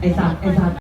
ไอสัตว์ไอสัตว์